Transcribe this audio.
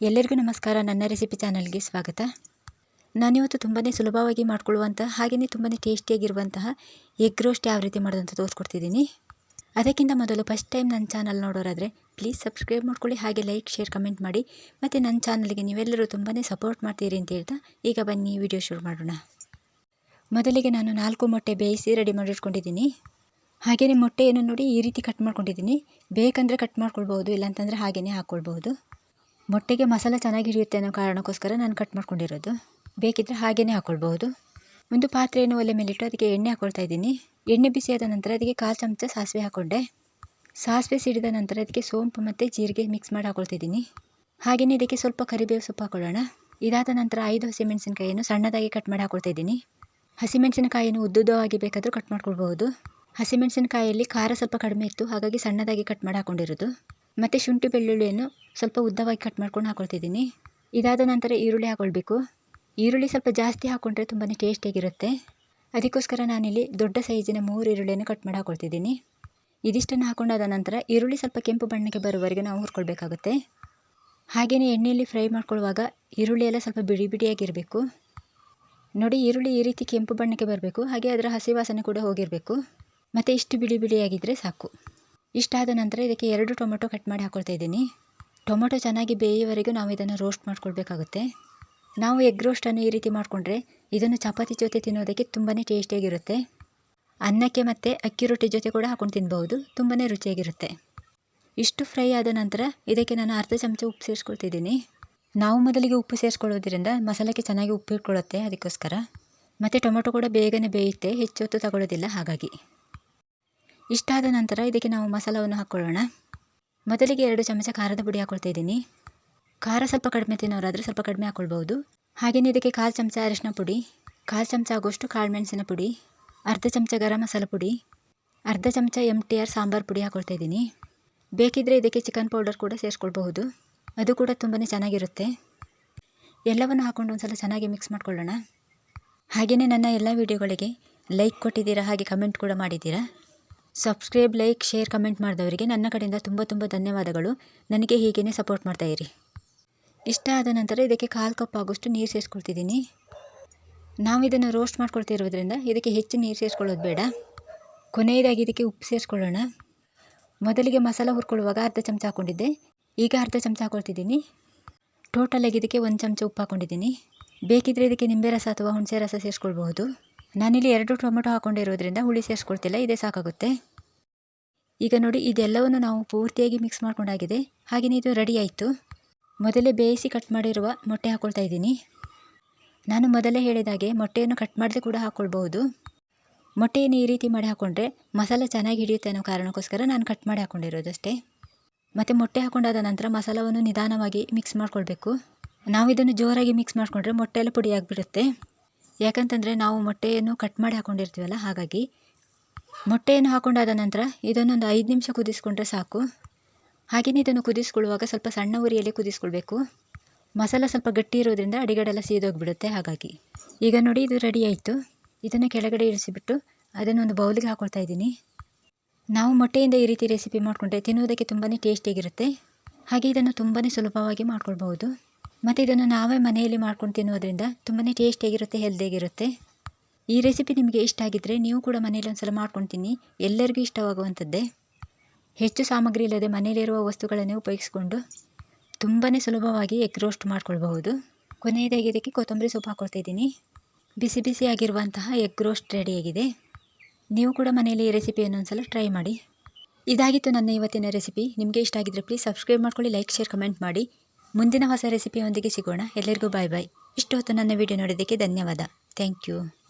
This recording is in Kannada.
ಎಲ್ಲರಿಗೂ ನಮಸ್ಕಾರ. ನನ್ನ ರೆಸಿಪಿ ಚಾನಲ್ಗೆ ಸ್ವಾಗತ. ನಾನಿವತ್ತು ತುಂಬಾ ಸುಲಭವಾಗಿ ಮಾಡ್ಕೊಳ್ಳುವಂತಹ ಹಾಗೆಯೇ ತುಂಬಾ ಟೇಸ್ಟಿಯಾಗಿರುವಂತಹ ಎಗ್ ರೋಸ್ಟ್ ಯಾವ ರೀತಿ ಮಾಡೋದು ಅಂತ ತೋರಿಸ್ಕೊಡ್ತಿದ್ದೀನಿ. ಅದಕ್ಕಿಂತ ಮೊದಲು ಫಸ್ಟ್ ಟೈಮ್ ನನ್ನ ಚಾನಲ್ ನೋಡೋರಾದರೆ ಪ್ಲೀಸ್ ಸಬ್ಸ್ಕ್ರೈಬ್ ಮಾಡ್ಕೊಳ್ಳಿ, ಹಾಗೆ ಲೈಕ್, ಶೇರ್, ಕಮೆಂಟ್ ಮಾಡಿ. ಮತ್ತು ನನ್ನ ಚಾನಲ್ಗೆ ನೀವೆಲ್ಲರೂ ತುಂಬಾ ಸಪೋರ್ಟ್ ಮಾಡ್ತೀರಿ ಅಂತ ಹೇಳ್ತಾ ಈಗ ಬನ್ನಿ ವಿಡಿಯೋ ಶುರು ಮಾಡೋಣ. ಮೊದಲಿಗೆ ನಾನು ನಾಲ್ಕು ಮೊಟ್ಟೆ ಬೇಯಿಸಿ ರೆಡಿ ಮಾಡಿಟ್ಕೊಂಡಿದ್ದೀನಿ. ಹಾಗೆಯೇ ಮೊಟ್ಟೆಯನ್ನು ನೋಡಿ ಈ ರೀತಿ ಕಟ್ ಮಾಡ್ಕೊಂಡಿದ್ದೀನಿ. ಬೇಕಂದರೆ ಕಟ್ ಮಾಡ್ಕೊಳ್ಬೋದು ಇಲ್ಲಾಂತಂದರೆ ಹಾಗೆಯೇ ಹಾಕ್ಕೊಳ್ಬೋದು ಮೊಟ್ಟೆಗೆ ಮಸಾಲೆ ಚೆನ್ನಾಗಿ ಹಿಡಿಯುತ್ತೆ ಅನ್ನೋ ಕಾರಣಕ್ಕೋಸ್ಕರ ನಾನು ಕಟ್ ಮಾಡ್ಕೊಂಡಿರೋದು. ಬೇಕಿದ್ದರೆ ಹಾಗೆಯೇ ಹಾಕ್ಕೊಳ್ಬಹುದು ಒಂದು ಪಾತ್ರೆಯನ್ನು ಒಲೆ ಮೇಲಿಟ್ಟು ಅದಕ್ಕೆ ಎಣ್ಣೆ ಹಾಕ್ಕೊಳ್ತಾ ಇದ್ದೀನಿ. ಎಣ್ಣೆ ಬಿಸಿಯಾದ ನಂತರ ಅದಕ್ಕೆ ಕಾಲು ಚಮಚ ಸಾಸಿವೆ ಹಾಕ್ಕೊಂಡೆ ಸಾಸಿವೆ ಸಿಡಿದ ನಂತರ ಅದಕ್ಕೆ ಸೋಂಪು ಮತ್ತು ಜೀರಿಗೆ ಮಿಕ್ಸ್ ಮಾಡಿ ಹಾಕ್ಕೊಳ್ತಿದ್ದೀನಿ ಹಾಗೆಯೇ ಇದಕ್ಕೆ ಸ್ವಲ್ಪ ಕರಿಬೇವು ಸೊಪ್ಪು ಹಾಕೊಳ್ಳೋಣ. ಇದಾದ ನಂತರ ಐದು ಹಸಿಮೆಣಸಿನಕಾಯಿಯನ್ನು ಸಣ್ಣದಾಗಿ ಕಟ್ ಮಾಡಿ ಹಾಕ್ಕೊಳ್ತಾ ಇದ್ದೀನಿ. ಹಸಿಮೆಣಸಿನಕಾಯಿಯನ್ನು ಉದ್ದುದ್ದವಾಗಿ ಬೇಕಾದರೂ ಕಟ್ ಮಾಡ್ಕೊಳ್ಬಹುದು. ಹಸಿಮೆಣಸಿನಕಾಯಿಯಲ್ಲಿ ಖಾರ ಸ್ವಲ್ಪ ಕಡಿಮೆ ಇತ್ತು, ಹಾಗಾಗಿ ಸಣ್ಣದಾಗಿ ಕಟ್ ಮಾಡಿ ಹಾಕ್ಕೊಂಡಿರೋದು ಮತ್ತು ಶುಂಠಿ ಬೆಳ್ಳುಳ್ಳಿಯನ್ನು ಸ್ವಲ್ಪ ಉದ್ದವಾಗಿ ಕಟ್ ಮಾಡ್ಕೊಂಡು ಹಾಕ್ಕೊಳ್ತಿದ್ದೀನಿ ಇದಾದ ನಂತರ ಈರುಳ್ಳಿ ಹಾಕ್ಕೊಳ್ಬೇಕು ಈರುಳ್ಳಿ ಸ್ವಲ್ಪ ಜಾಸ್ತಿ ಹಾಕ್ಕೊಂಡ್ರೆ ತುಂಬಾ ಟೇಸ್ಟಿಯಾಗಿರುತ್ತೆ ಅದಕ್ಕೋಸ್ಕರ ನಾನಿಲ್ಲಿ ದೊಡ್ಡ ಸೈಜಿನ ಮೂರು ಈರುಳ್ಳಿಯನ್ನು ಕಟ್ ಮಾಡಿ ಹಾಕ್ಕೊಳ್ತಿದ್ದೀನಿ ಇದಿಷ್ಟನ್ನು ಹಾಕೊಂಡಾದ ನಂತರ ಈರುಳ್ಳಿ ಸ್ವಲ್ಪ ಕೆಂಪು ಬಣ್ಣಕ್ಕೆ ಬರುವವರೆಗೆ ನಾವು ಹುರ್ಕೊಳ್ಬೇಕಾಗುತ್ತೆ. ಹಾಗೆಯೇ ಎಣ್ಣೆಯಲ್ಲಿ ಫ್ರೈ ಮಾಡ್ಕೊಳ್ಳುವಾಗ ಈರುಳ್ಳಿ ಎಲ್ಲ ಸ್ವಲ್ಪ ಬಿಡಿ ಬಿಡಿಯಾಗಿರಬೇಕು. ನೋಡಿ ಈರುಳ್ಳಿ ಈ ರೀತಿ ಕೆಂಪು ಬಣ್ಣಕ್ಕೆ ಬರಬೇಕು. ಹಾಗೆ ಅದರ ಹಸಿ ವಾಸನೆ ಕೂಡ ಹೋಗಿರಬೇಕು. ಮತ್ತು ಇಷ್ಟು ಬಿಡಿ ಬಿಡಿಯಾಗಿದ್ದರೆ ಸಾಕು. ಇಷ್ಟಾದ ನಂತರ ಇದಕ್ಕೆ ಎರಡು ಟೊಮೆಟೊ ಕಟ್ ಮಾಡಿ ಹಾಕ್ಕೊಳ್ತಾ ಇದ್ದೀನಿ. ಟೊಮೊಟೊ ಚೆನ್ನಾಗಿ ಬೇಯುವವರೆಗೂ ನಾವು ಇದನ್ನು ರೋಸ್ಟ್ ಮಾಡ್ಕೊಳ್ಬೇಕಾಗುತ್ತೆ. ನಾವು ಎಗ್ ರೋಸ್ಟನ್ನು ಈ ರೀತಿ ಮಾಡಿಕೊಂಡ್ರೆ ಇದನ್ನು ಚಪಾತಿ ಜೊತೆ ತಿನ್ನೋದಕ್ಕೆ ತುಂಬಾ ಟೇಸ್ಟಿಯಾಗಿರುತ್ತೆ. ಅನ್ನಕ್ಕೆ ಮತ್ತು ಅಕ್ಕಿ ರೊಟ್ಟಿ ಜೊತೆ ಕೂಡ ಹಾಕೊಂಡು ತಿನ್ಬೋದು ತುಂಬಾ ರುಚಿಯಾಗಿರುತ್ತೆ. ಇಷ್ಟು ಫ್ರೈ ಆದ ನಂತರ ಇದಕ್ಕೆ ನಾನು ಅರ್ಧ ಚಮಚ ಉಪ್ಪು ಸೇರಿಸ್ಕೊಳ್ತಿದ್ದೀನಿ ನಾವು ಮೊದಲಿಗೆ ಉಪ್ಪು ಸೇರಿಸ್ಕೊಳ್ಳೋದ್ರಿಂದ ಮಸಾಲೆಗೆ ಚೆನ್ನಾಗಿ ಉಪ್ಪು ಇಟ್ಕೊಳ್ಳುತ್ತೆ ಅದಕ್ಕೋಸ್ಕರ. ಮತ್ತು ಟೊಮೊಟೊ ಕೂಡ ಬೇಗನೆ ಬೇಯುತ್ತೆ. ಹೆಚ್ಚು ಹೊತ್ತು ತಗೊಳ್ಳೋದಿಲ್ಲ ಹಾಗಾಗಿ. ಇಷ್ಟಾದ ನಂತರ ಇದಕ್ಕೆ ನಾವು ಮಸಾಲವನ್ನು ಹಾಕ್ಕೊಳ್ಳೋಣ. ಮೊದಲಿಗೆ ಎರಡು ಚಮಚ ಖಾರದ ಪುಡಿ ಹಾಕ್ಕೊಳ್ತಾ ಇದ್ದೀನಿ. ಖಾರ ಸ್ವಲ್ಪ ಕಡಿಮೆ ತಿನ್ನೋರಾದರೆ ಸ್ವಲ್ಪ ಕಡಿಮೆ ಹಾಕ್ಕೊಳ್ಬೋದು ಹಾಗೆಯೇ ಇದಕ್ಕೆ ಕಾಲು ಚಮಚ ಅರಿಶಿನ ಪುಡಿ, ಕಾಲು ಚಮಚ ಆಗೋಷ್ಟು ಕಾಳು ಮೆಣಸಿನ ಪುಡಿ, ಅರ್ಧ ಚಮಚ ಗರಂ ಮಸಾಲ ಪುಡಿ, ಅರ್ಧ ಚಮಚ ಎಂ ಟಿ ಆರ್ ಸಾಂಬಾರು ಪುಡಿ ಹಾಕ್ಕೊಳ್ತಾ ಇದ್ದೀನಿ. ಬೇಕಿದ್ದರೆ ಇದಕ್ಕೆ ಚಿಕನ್ ಪೌಡರ್ ಕೂಡ ಸೇರಿಸ್ಕೊಳ್ಬಹುದು. ಅದು ಕೂಡ ತುಂಬಾ ಚೆನ್ನಾಗಿರುತ್ತೆ. ಎಲ್ಲವನ್ನು ಹಾಕ್ಕೊಂಡು ಒಂದು ಸಲ ಚೆನ್ನಾಗಿ ಮಿಕ್ಸ್ ಮಾಡ್ಕೊಳ್ಳೋಣ. ಹಾಗೆಯೇ ನನ್ನ ಎಲ್ಲ ವೀಡಿಯೋಗಳಿಗೆ ಲೈಕ್ ಕೊಟ್ಟಿದ್ದೀರಾ ಹಾಗೆ ಕಮೆಂಟ್ ಕೂಡ ಮಾಡಿದ್ದೀರಾ? ಸಬ್ಸ್ಕ್ರೈಬ್ ಲೈಕ್ ಶೇರ್ ಕಮೆಂಟ್ ಮಾಡಿದವರಿಗೆ ನನ್ನ ಕಡೆಯಿಂದ ತುಂಬ ತುಂಬ ಧನ್ಯವಾದಗಳು. ನನಗೆ ಹೀಗೇ ಸಪೋರ್ಟ್ ಮಾಡ್ತಾಯಿರಿ ಇಷ್ಟ ಆದ ನಂತರ ಇದಕ್ಕೆ ಕಾಲು ಕಪ್ ಆಗೋಷ್ಟು ನೀರು ಸೇರಿಸ್ಕೊಳ್ತಿದ್ದೀನಿ. ನಾವು ಇದನ್ನು ರೋಸ್ಟ್ ಮಾಡ್ಕೊಳ್ತಿರೋದ್ರಿಂದ ಇದಕ್ಕೆ ಹೆಚ್ಚು ನೀರು ಸೇರಿಸ್ಕೊಳ್ಳೋದು ಬೇಡ. ಕೊನೆಯದಾಗಿ ಇದಕ್ಕೆ ಉಪ್ಪು ಸೇರಿಸ್ಕೊಳ್ಳೋಣ. ಮೊದಲಿಗೆ ಮಸಾಲ ಹುರ್ಕೊಳ್ಳುವಾಗ ಅರ್ಧ ಚಮಚ ಹಾಕ್ಕೊಂಡಿದ್ದೆ ಈಗ ಅರ್ಧ ಚಮಚ ಹಾಕ್ಕೊಳ್ತಿದ್ದೀನಿ ಟೋಟಲಾಗಿ ಇದಕ್ಕೆ ಒಂದು ಚಮಚ ಉಪ್ಪು ಹಾಕ್ಕೊಂಡಿದ್ದೀನಿ ಬೇಕಿದ್ದರೆ ಇದಕ್ಕೆ ನಿಂಬೆ ರಸ ಅಥವಾ ಹುಣಸೆ ರಸ ಸೇರಿಸ್ಕೊಳ್ಬಹುದು. ನಾನಿಲ್ಲಿ ಎರಡು ಟೊಮೆಟೊ ಹಾಕೊಂಡಿರೋದ್ರಿಂದ ಹುಳಿ ಸೇರಿಸ್ಕೊಳ್ತಿಲ್ಲ, ಇದೇ ಸಾಕಾಗುತ್ತೆ. ಈಗ ನೋಡಿ, ಇದೆಲ್ಲವನ್ನು ನಾವು ಪೂರ್ತಿಯಾಗಿ ಮಿಕ್ಸ್ ಮಾಡ್ಕೊಂಡಾಗಿದೆ. ಹಾಗೆಯೇ ಇದು ರೆಡಿ ಆಯಿತು. ಮೊದಲೇ ಬೇಯಿಸಿ ಕಟ್ ಮಾಡಿರುವ ಮೊಟ್ಟೆ ಹಾಕ್ಕೊಳ್ತಾ ಇದ್ದೀನಿ. ನಾನು ಮೊದಲೇ ಹೇಳಿದಾಗೆ ಮೊಟ್ಟೆಯನ್ನು ಕಟ್ ಮಾಡದೆ ಕೂಡ ಹಾಕ್ಕೊಳ್ಬಹುದು ಮೊಟ್ಟೆಯನ್ನು ಈ ರೀತಿ ಮಾಡಿ ಹಾಕ್ಕೊಂಡ್ರೆ ಮಸಾಲೆ ಚೆನ್ನಾಗಿ ಹಿಡಿಯುತ್ತೆ ಅನ್ನೋ ಕಾರಣಕ್ಕೋಸ್ಕರ ನಾನು ಕಟ್ ಮಾಡಿ ಹಾಕ್ಕೊಂಡಿರೋದಷ್ಟೇ ಮತ್ತು ಮೊಟ್ಟೆ ಹಾಕ್ಕೊಂಡಾದ ನಂತರ ಮಸಾಲವನ್ನು ನಿಧಾನವಾಗಿ ಮಿಕ್ಸ್ ಮಾಡ್ಕೊಳ್ಬೇಕು. ನಾವು ಇದನ್ನು ಜೋರಾಗಿ ಮಿಕ್ಸ್ ಮಾಡಿಕೊಂಡ್ರೆ ಮೊಟ್ಟೆ ಎಲ್ಲ ಪುಡಿ ಯಾಕಂತಂದರೆ ನಾವು ಮೊಟ್ಟೆಯನ್ನು ಕಟ್ ಮಾಡಿ ಹಾಕ್ಕೊಂಡಿರ್ತೀವಲ್ಲ ಹಾಗಾಗಿ ಮೊಟ್ಟೆಯನ್ನು ಹಾಕೊಂಡಾದ ನಂತರ ಇದನ್ನೊಂದು ಐದು ನಿಮಿಷ ಕುದಿಸ್ಕೊಂಡ್ರೆ ಸಾಕು. ಹಾಗೆಯೇ ಇದನ್ನು ಕುದಿಸ್ಕೊಳ್ಳುವಾಗ ಸ್ವಲ್ಪ ಸಣ್ಣ ಉರಿಯಲ್ಲಿ ಕುದಿಸ್ಕೊಳ್ಬೇಕು. ಮಸಾಲ ಸ್ವಲ್ಪ ಗಟ್ಟಿ ಇರೋದ್ರಿಂದ ಅಡಿಗಡೆಲ್ಲ ಸೀದೋಗಿಬಿಡುತ್ತೆ, ಹಾಗಾಗಿ. ಈಗ ನೋಡಿ, ಇದು ರೆಡಿ ಆಯಿತು. ಇದನ್ನು ಕೆಳಗಡೆ ಇಡಿಸಿಬಿಟ್ಟು ಅದನ್ನು ಒಂದು ಬೌಲಿಗೆ ಹಾಕ್ಕೊಳ್ತಾ ಇದ್ದೀನಿ. ನಾವು ಮೊಟ್ಟೆಯಿಂದ ಈ ರೀತಿ ರೆಸಿಪಿ ಮಾಡಿಕೊಂಡ್ರೆ ತಿನ್ನುವುದಕ್ಕೆ ತುಂಬಾ ಟೇಸ್ಟಿಯಾಗಿರುತ್ತೆ ಹಾಗೆ ಇದನ್ನು ತುಂಬಾ ಸುಲಭವಾಗಿ ಮಾಡ್ಕೊಳ್ಬಹುದು. ಮತ್ತು ಇದನ್ನು ನಾವೇ ಮನೆಯಲ್ಲಿ ಮಾಡ್ಕೊಂಡು ತಿನ್ನೋದ್ರಿಂದ ತುಂಬಾ ಟೇಸ್ಟಿಯಾಗಿರುತ್ತೆ ಹೆಲ್ದಿಯಾಗಿರುತ್ತೆ ಈ ರೆಸಿಪಿ ನಿಮಗೆ ಇಷ್ಟ ಆಗಿದ್ದರೆ ನೀವು ಕೂಡ ಮನೇಲಿ ಒಂದು ಸಲ ಮಾಡ್ಕೊಂಡು ಎಲ್ಲರಿಗೂ ಇಷ್ಟವಾಗುವಂಥದ್ದೇ. ಹೆಚ್ಚು ಸಾಮಗ್ರಿ ಇಲ್ಲದೆ ಮನೆಯಲ್ಲಿರುವ ವಸ್ತುಗಳನ್ನೇ ಉಪಯೋಗಿಸ್ಕೊಂಡು ತುಂಬಾ ಸುಲಭವಾಗಿ ಎಗ್ ರೋಸ್ಟ್ ಮಾಡ್ಕೊಳ್ಬಹುದು. ಕೊನೆಯದಾಗಿ ಇದಕ್ಕೆ ಕೊತ್ತಂಬರಿ ಸೊಪ್ಪು ಹಾಕ್ಕೊಳ್ತಾ ಇದ್ದೀನಿ. ಬಿಸಿ ಬಿಸಿಯಾಗಿರುವಂತಹ ಎಗ್ ರೋಸ್ಟ್ ರೆಡಿಯಾಗಿದೆ ನೀವು ಕೂಡ ಮನೆಯಲ್ಲಿ ಈ ರೆಸಿಪಿಯನ್ನು ಒಂದು ಸಲ ಟ್ರೈ ಮಾಡಿ. ಇದಾಗಿತ್ತು ನನ್ನ ಇವತ್ತಿನ ರೆಸಿಪಿ ನಿಮಗೆ ಇಷ್ಟ ಆಗಿದ್ದರೆ ಪ್ಲೀಸ್ ಸಬ್ಸ್ಕ್ರೈಬ್ ಮಾಡ್ಕೊಳ್ಳಿ ಲೈಕ್ ಶೇರ್ ಕಮೆಂಟ್ ಮಾಡಿ. ಮುಂದಿನ ಹೊಸ ರೆಸಿಪಿಯೊಂದಿಗೆ ಸಿಗೋಣ. ಎಲ್ಲರಿಗೂ ಬಾಯ್ ಬಾಯ್ ಇಷ್ಟು ಹೊತ್ತು ನನ್ನ ವಿಡಿಯೋ ನೋಡೋದಕ್ಕೆ ಧನ್ಯವಾದ. Thank you